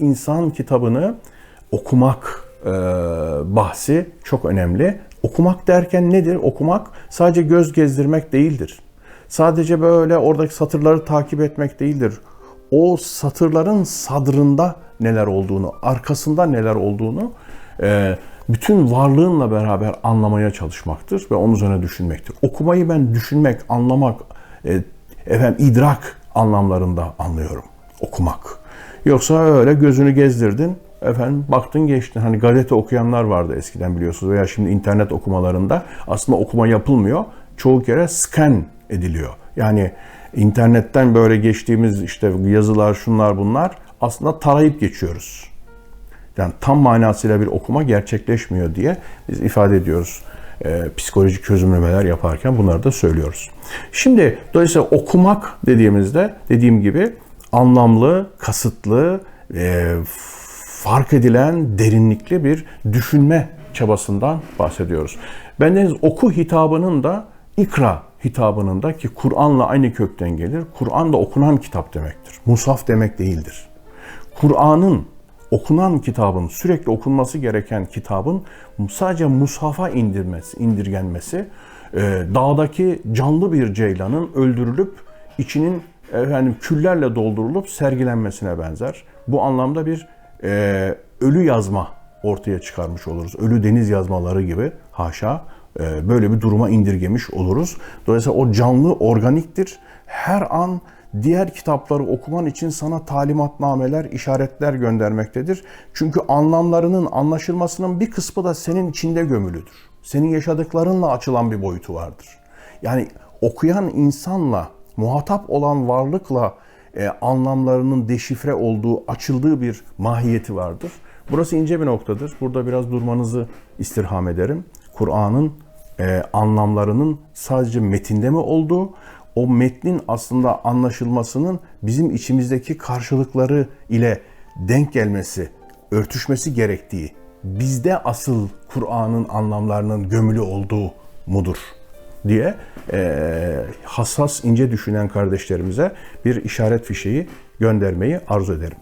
insan kitabını okumak e, bahsi çok önemli. Okumak derken nedir? Okumak sadece göz gezdirmek değildir. Sadece böyle oradaki satırları takip etmek değildir. O satırların sadrında neler olduğunu, arkasında neler olduğunu e, bütün varlığınla beraber anlamaya çalışmaktır ve onun üzerine düşünmektir. Okumayı ben düşünmek, anlamak, e, efendim idrak anlamlarında anlıyorum. Okumak. Yoksa öyle gözünü gezdirdin, efendim baktın geçtin. Hani gazete okuyanlar vardı eskiden biliyorsunuz veya şimdi internet okumalarında aslında okuma yapılmıyor. Çoğu kere scan ediliyor. Yani internetten böyle geçtiğimiz işte yazılar şunlar bunlar aslında tarayıp geçiyoruz. Yani tam manasıyla bir okuma gerçekleşmiyor diye biz ifade ediyoruz. Ee, psikolojik çözümlemeler yaparken bunları da söylüyoruz. Şimdi dolayısıyla okumak dediğimizde dediğim gibi anlamlı, kasıtlı, e, fark edilen, derinlikli bir düşünme çabasından bahsediyoruz. Bendeniz oku hitabının da ikra hitabının da ki Kur'an'la aynı kökten gelir. Kur'an da okunan kitap demektir. Musaf demek değildir. Kur'an'ın okunan kitabın, sürekli okunması gereken kitabın sadece mushafa indirmesi, indirgenmesi, e, dağdaki canlı bir ceylanın öldürülüp içinin efendim küllerle doldurulup sergilenmesine benzer. Bu anlamda bir e, ölü yazma ortaya çıkarmış oluruz. Ölü deniz yazmaları gibi haşa e, böyle bir duruma indirgemiş oluruz. Dolayısıyla o canlı organiktir. Her an diğer kitapları okuman için sana talimatnameler, işaretler göndermektedir. Çünkü anlamlarının anlaşılmasının bir kısmı da senin içinde gömülüdür. Senin yaşadıklarınla açılan bir boyutu vardır. Yani okuyan insanla, muhatap olan varlıkla e, anlamlarının deşifre olduğu, açıldığı bir mahiyeti vardır. Burası ince bir noktadır. Burada biraz durmanızı istirham ederim. Kur'an'ın e, anlamlarının sadece metinde mi olduğu, o metnin aslında anlaşılmasının bizim içimizdeki karşılıkları ile denk gelmesi, örtüşmesi gerektiği, bizde asıl Kur'an'ın anlamlarının gömülü olduğu mudur diye e, hassas, ince düşünen kardeşlerimize bir işaret fişeği göndermeyi arzu ederim.